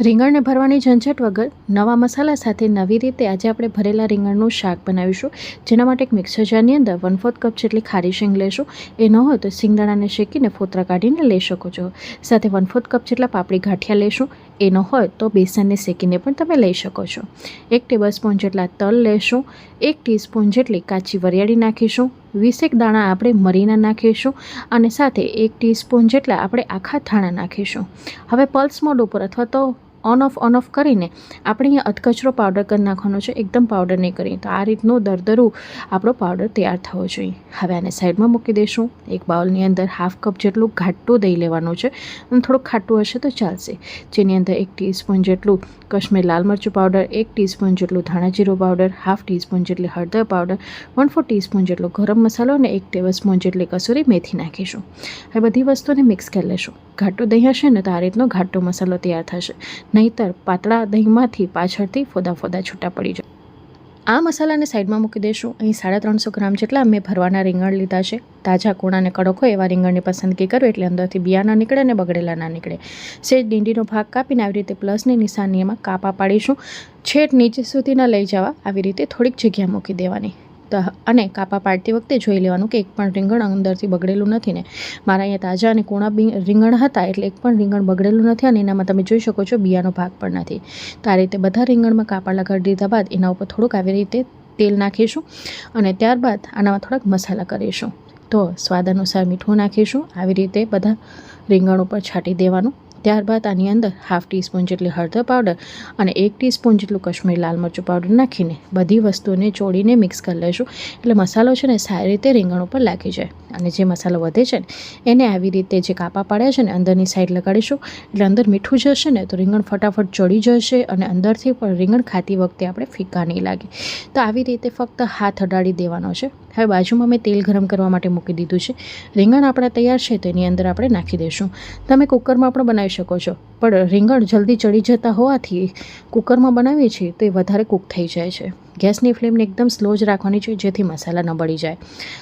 રીંગણને ભરવાની ઝંઝટ વગર નવા મસાલા સાથે નવી રીતે આજે આપણે ભરેલા રીંગણનું શાક બનાવીશું, જેના માટે એક મિક્સર જારની અંદર વન ફોર્થ કપ જેટલી ખારી શીંગ લેશું. એ ન હોય તો શીંગદાણાને શેકીને ફોતરા કાઢીને લઈ શકો છો. સાથે વન ફોર્થ કપ જેટલા પાપડી ગાંઠિયા લેશું. એ ન હોય તો બેસનને શેકીને પણ તમે લઈ શકો છો. એક ટેબલ સ્પૂન જેટલા તલ લેશું, એક ટીસ્પૂન જેટલી કાચી વરિયાળી નાખીશું વીસેક દાણા આપણે મરીના નાખીશું અને સાથે એક ટીસ્પૂન જેટલા આપણે આખા ધાણા નાખીશું. હવે પલ્સ મોડ ઉપર અથવા તો ઓન ઓફ ઓન ઓફ કરીને આપણે અહીંયા અધકચરો પાવડર કરી નાખવાનો છે. એકદમ પાવડર નહીં કરીએ. તો આ રીતનું દરદરું આપણો પાવડર તૈયાર થવો જોઈએ. હવે આને સાઈડમાં મૂકી દઈશું. એક બાઉલની અંદર હાફ કપ જેટલું ઘાટું દહીં લેવાનું છે. અને થોડુંક ખાટું હશે તો ચાલશે. જેની અંદર એક ટીસ્પૂન જેટલું કશ્મીર લાલ મરચું પાવડર, એક ટીસ્પૂન જેટલું ધાણા જીરું પાવડર, હાફ ટીસ્પૂન જેટલી હળદર પાવડર, વન ફોર ટીસ્પૂન જેટલો ગરમ મસાલો અને એક ટેબલ સ્પૂન જેટલી કસૂરી મેથી નાખીશું. હવે બધી વસ્તુને મિક્સ કરી લેશું. ઘાટું દહીં હશે ને તો આ રીતનો ઘાટો મસાલો તૈયાર થશે. નહીંતર પાતળા દહીંમાંથી પાછળથી ફોદા ફોદા છૂટા પડી જાય. આ મસાલાને સાઈડમાં મૂકી દઈશું અહીં સાડા ત્રણસો ગ્રામ જેટલા મેં ભરવાના રીંગણ લીધા છે. તાજા કોણાને કડક હોય એવા રીંગણની પસંદગી કરો એટલે અંદરથી બિયા ના નીકળે અને બગડેલા ના નીકળે. સેજ દિંડીનો ભાગ કાપીને આવી રીતે પ્લસની નિશાની એમાં કાપા પાડીશું. છેટ નીચે સુધી ન લઈ જવા. આવી રીતે થોડીક જગ્યા મૂકી દેવાની. અને કાપા પાડતી વખતે જોઈ લેવાનું કે એક પણ રીંગણ અંદરથી બગડેલું નથી ને. મારા અહીંયા તાજા અને કૂણા રીંગણ હતા એટલે એક પણ રીંગણ બગડેલું નથી અને એનામાં તમે જોઈ શકો છો બિયાનો ભાગ પણ નથી. તો આ રીતે બધા રીંગણમાં કાપા લગાડી દીધા બાદ એના ઉપર થોડુંક આવી રીતે તેલ નાખીશું અને ત્યારબાદ આનામાં થોડાક મસાલા કરીશું. તો સ્વાદ અનુસાર મીઠું નાખીશું. આવી રીતે બધા રીંગણ ઉપર છાંટી દેવાનું. ત્યારબાદ આની અંદર હાફ ટીસ્પૂન જેટલી હળદર પાવડર અને એક ટીસ્પૂન જેટલું કશ્મીર લાલ મરચું પાવડર નાખીને બધી વસ્તુને ચોળીને મિક્સ કરી લઈશું એટલે મસાલો છે ને સારી રીતે રીંગણ ઉપર લાગી જાય. અને જે મસાલો વધે છે ને, એને આવી રીતે જે કાપા પાડ્યા છે ને, અંદરની સાઈડ લગાડીશું. એટલે અંદર મીઠું જશે ને, તો રીંગણ ફટાફટ ચડી જશે અને અંદરથી પણ રીંગણ ખાતી વખતે આપણે ફીકા નહીં લાગે. તો આવી રીતે ફક્ત હાથ અડાડી દેવાનો છે. હવે બાજુમાં મેં તેલ ગરમ કરવા માટે મૂકી દીધું છે. રીંગણ આપણા તૈયાર છે તેની અંદર આપણે નાખી દઈશું. તમે કુકરમાં પણ બનાવી શકો છો. પણ રીંગણ જલ્દી ચડી જતા હોવાથી કુકરમાં બનાવીએ છીએ તો એ વધારે કૂક થઈ જાય છે. ગેસની ફ્લેમને એકદમ સ્લો જ રાખવાની છે, જેથી મસાલા ન બળી જાય.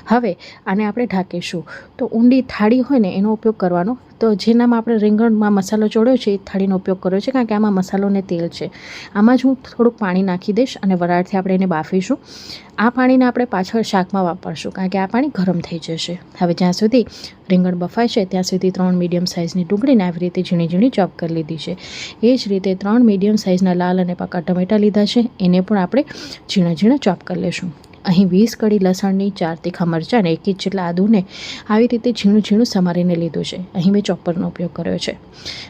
હવે આને આપણે ઢાંકીશું. તો ઊંડી થાળી હોય ને, એનો ઉપયોગ કરવાનો. તો જેનામાં આપણે રીંગણમાં મસાલો ચોળ્યો છે, એ થાળીનો ઉપયોગ કર્યો છે, કારણ કે આમાં મસાલો ને તેલ છે. આમાં જ હું થોડુંક પાણી નાખી દઈશ અને વરાળથી આપણે એને બાફીશું. આ પાણીને આપણે પાછળ શાકમાં વાપરશું, કારણ કે આ પાણી ગરમ થઈ જશે. હવે જ્યાં સુધી રીંગણ બફાય છે, ત્યાં સુધી ત્રણ મીડિયમ સાઇઝની ડુંગળીને આવી રીતે ઝીણી ઝીણી ચોપ કરી લીધી છે. એ જ રીતે ત્રણ મીડિયમ સાઇઝના લાલ અને પાકા ટમેટાં લીધા છે, એને પણ આપણે ઝીણા ઝીણા ચોપ કરી લેશું. અહીં વીસ કડી લસણની ચાર તીખા મરચાં અને એક ઇંચ જેટલા આદુને આવી રીતે ઝીણું ઝીણું સમારીને લીધું છે. અહીં મેં ચોપરનો ઉપયોગ કર્યો છે.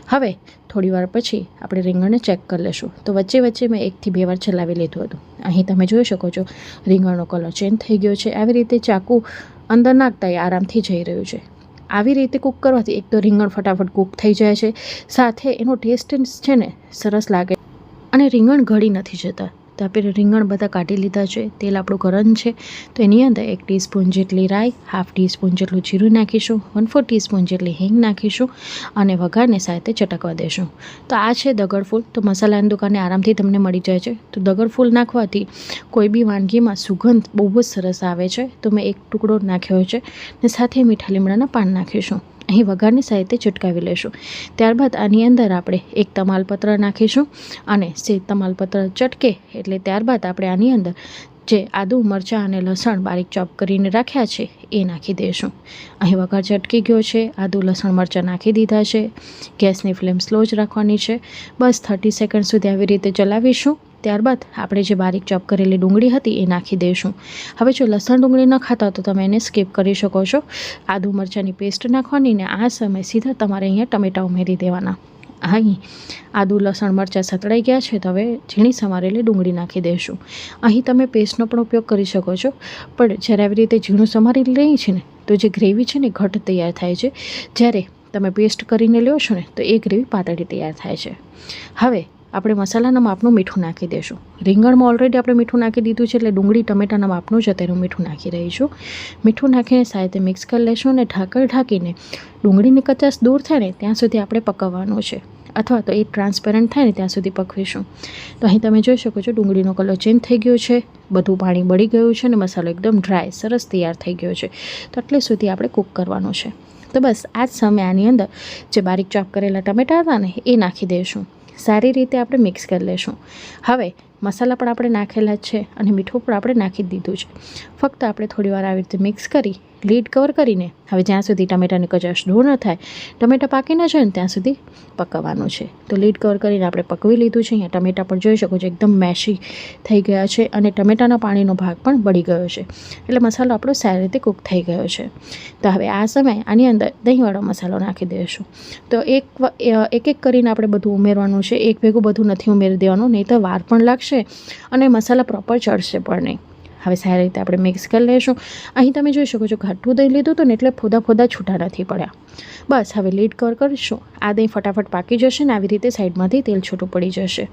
હવે, થોડી વાર પછી આપણે રીંગણને ચેક કરી લેશું. તો વચ્ચે વચ્ચે મેં એકથી બે વાર ચલાવી લીધું હતું. અહીં તમે જોઈ શકો છો, રીંગણનો કલર ચેન્જ થઈ ગયો છે. આવી રીતે ચાકુ અંદર નાખતા એ આરામથી જઈ રહ્યું છે. આવી રીતે કૂક કરવાથી એક તો રીંગણ ફટાફટ કૂક થઈ જાય છે. સાથે એનો ટેસ્ટ છે ને સરસ લાગે. અને રીંગણ ઘડી નથી જતા. તો રીંગણ બધા કાઢી લીધા છે. તેલ આપણું ગરમ છે. તો એની અંદર એક ટીસ્પૂન જેટલી રાઈ, હાફ ટીસ્પૂન જેટલું જીરું નાખીશું વન ફોર ટીસ્પૂન જેટલી હિંગ નાખીશું અને વઘારને સાથે ચટકવા દેશું. તો આ છે દગડફૂલ તો મસાલાની દુકાને આરામથી તમને મળી જાય છે. તો દગડફૂલ નાખવાથી કોઈ બી વાનગીમાં સુગંધ બહુ જ સરસ આવે છે. તો મેં એક ટુકડો નાખ્યો છે ને સાથે મીઠા લીમડાના પાન નાખીશું. અહીં વઘારની સાહિત્ય ચટકાવી લેશું. ત્યારબાદ આની અંદર આપણે એક તમાલપત્ર નાખીશું અને સે તમાલપત્ર ચટકે એટલે ત્યારબાદ આપણે આની અંદર જે આદુ, મરચાં અને લસણ બારીક ચોપ કરીને રાખ્યા છે એ નાખી દઈશું અહીં વઘાર ચટકી ગયો છે, આદુ, લસણ, મરચાં નાખી દીધા છે, ગેસની ફ્લેમ સ્લો જ રાખવાની છે. બસ થર્ટી સેકન્ડ સુધી આવી રીતે ચલાવીશું. ત્યારબાદ આપણે જે બારીક ચોપ કરેલી ડુંગળી હતી એ નાખી દઈશું. હવે જો લસણ ડુંગળી ન ખાતા તો તમે એને સ્કીપ કરી શકો છો. આદુ મરચાંની પેસ્ટ નાખવાની ને આ સમય સીધા તમારે અહીંયા ટમેટા ઉમેરી દેવાના. અહીં આદુ, લસણ, મરચાં સતળાઈ ગયા છે તો હવે ઝીણી સમારેલી ડુંગળી નાખી દઈશું. અહીં તમે પેસ્ટનો પણ ઉપયોગ કરી શકો છો. પણ જ્યારે આવી રીતે ઝીણું સમારી રહી છે ને, તો જે ગ્રેવી છે ને ઘટ તૈયાર થાય છે. જ્યારે તમે પેસ્ટ કરીને લ્યો છો ને, તો એ ગ્રેવી પાતળી તૈયાર થાય છે. હવે આપણે મસાલાના માપનું મીઠું નાખી દઈશું રીંગણમાં ઓલરેડી આપણે મીઠું નાખી દીધું છે એટલે ડુંગળી, ટમેટાના માપનું અત્યારે હું મીઠું નાખી રહી છું. મીઠું નાખીને સાથે મિક્સ કરી લઈશું અને ઢાંકણ ઢાંકીને ડુંગળીની કચાશ દૂર થાય ને ત્યાં સુધી આપણે પકવવાનું છે. અથવા તો એ ટ્રાન્સપેરન્ટ થાય ને ત્યાં સુધી પકવીશું. તો અહીં તમે જોઈ શકો છો ડુંગળીનો કલર ચેન્જ થઈ ગયો છે. બધું પાણી બળી ગયું છે અને મસાલો એકદમ ડ્રાય સરસ તૈયાર થઈ ગયો છે. તો એટલે સુધી આપણે કૂક કરવાનું છે. તો બસ આ જ સમયે આની અંદર જે બારીક ચોપ કરેલા ટમેટા હતા ને, એ નાખી દઈશું સારી રીતે આપણે મિક્સ કરી લઈશું હવે મસાલા પણ આપણે નાખેલા છે અને મીઠું પણ આપણે નાખી દીધું છે. ફક્ત આપણે થોડી વાર આવી રીતે મિક્સ કરી, લીડ કવર કરીને, હવે જ્યાં સુધી ટમેટાની કચાશ દૂર ન થાય, ટમેટા પાકી ન જાય ને ત્યાં સુધી પકવવાનું છે. તો લીડ કવર કરીને આપણે પકવી લીધું છે, અહીંયા ટમેટા પણ જોઈ શકો છો એકદમ મેશી થઈ ગયા છે અને ટમેટાના પાણીનો ભાગ પણ બળી ગયો છે. એટલે મસાલો આપણો સારી રીતે કૂક થઈ ગયો છે. તો હવે આ સમયે આની અંદર દહીંવાળો મસાલો નાખી દઈશું. તો એક એક એક કરીને આપણે બધું ઉમેરવાનું છે, એક ભેગું બધું નથી ઉમેરી દેવાનું, નહીં તો વાર પણ લાગશે. અને મસાલા પ્રોપર ચડશે પણ નહીં. હવે સારી રીતે આપણે મિક્સ કરી લઈશું. અહીં તમે જોઈ શકો છો ઘાટું દહીં લીધું હતું ને એટલે ફોદા ફોદા છૂટા નથી પડ્યા. બસ, હવે લીડ કર કરીશું. આ દહીં ફટાફટ પાકી જશે ને આવી રીતે સાઈડમાંથી તેલ છૂટું પડી જશે.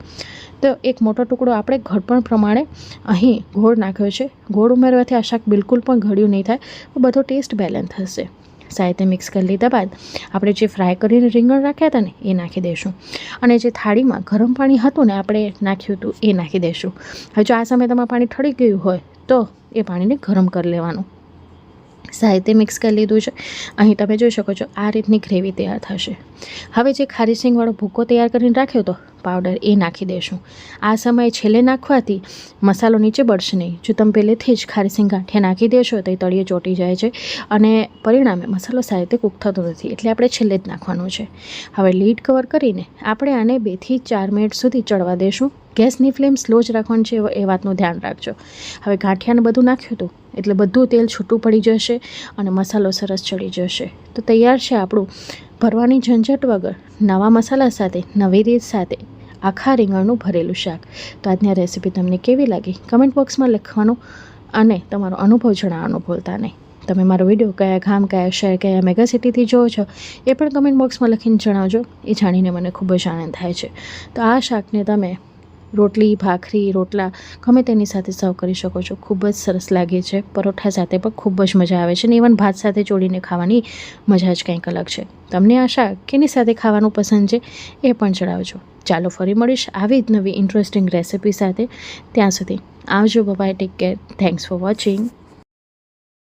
તો એક મોટો ટુકડો આપણે ઘડપણ પ્રમાણે અહીં ગોળ નાખ્યો છે. ગોળ ઉમેરવાથી આ શાક બિલકુલ પણ ઘડ્યું નહીં થાય. બધો ટેસ્ટ બેલેન્સ થશે સાથે મિક્સ કરી લીધા બાદ આપણે જે ફ્રાય કરીને રીંગણ રાખ્યા હતા ને, એ નાખી દઈશું અને જે થાળીમાં ગરમ પાણી હતું ને, આપણે નાખ્યું હતું, એ નાખી દઈશું હવે જો આ સમયે તમારું પાણી ઠળી ગયું હોય, તો એ પાણીને ગરમ કરી લેવાનું. સાહિત્ય મિક્સ કરી લીધું છે. અહીં તમે જોઈ શકો છો, આ રીતની ગ્રેવી તૈયાર થશે. હવે જે ખારી સિંગવાળો ભૂકો તૈયાર કરીને રાખ્યો હતો પાવડર એ નાખી દેશું. આ સમયે છેલ્લે નાખવાથી મસાલો નીચે બળશે નહીં. જો તમે પહેલેથી જ ખારી સિંગ ગાંઠિયા નાખી દેશો તો એ તળિયે ચોટી જાય છે અને પરિણામે મસાલો સારી રીતે કૂક થતો નથી. એટલે આપણે છેલ્લે જ નાખવાનું છે. હવે લીડ કવર કરીને આપણે આને બેથી ચાર મિનિટ સુધી ચડવા દઈશું ગેસની ફ્લેમ સ્લો જ રાખવાની છે એ વાતનું ધ્યાન રાખજો. હવે ગાંઠિયાને બધું નાખ્યું હતું. એટલે બધું તેલ છૂટું પડી જશે અને મસાલો સરસ ચડી જશે. તો તૈયાર છે આપણું ભરવાની ઝંઝટ વગર નવા મસાલા સાથે, નવી રીત સાથે આખા રીંગણનું ભરેલું શાક. તો આજની આ રેસીપી તમને કેવી લાગી? કમેન્ટ બોક્સમાં લખવાનું અને તમારો અનુભવ જણાવવાનું ભૂલતા નહીં. તમે મારો વીડિયો કયા ગામ, કયા શહેર, કયા મેગા સિટીથી જોવો છો એ પણ કમેન્ટ બોક્સમાં લખીને જણાવજો. એ જાણીને મને ખૂબ જ આનંદ થાય છે. તો આ શાકને તમે રોટલી, ભાખરી, રોટલા, ગમે તેની સાથે સર્વ કરી શકો છો. ખૂબ જ સરસ લાગે છે. પરોઠા સાથે પણ ખૂબ જ મજા આવે છે ને ઇવન ભાત સાથે જોડીને ખાવાની મજા જ કંઈક અલગ છે. તમને આશા કેની સાથે ખાવાનું પસંદ છે એ પણ જણાવજો. ચાલો ફરી મળીશ આવી જ નવી ઇન્ટરેસ્ટિંગ રેસિપી સાથે. ત્યાં સુધી આવજો. Bye take care thanks for watching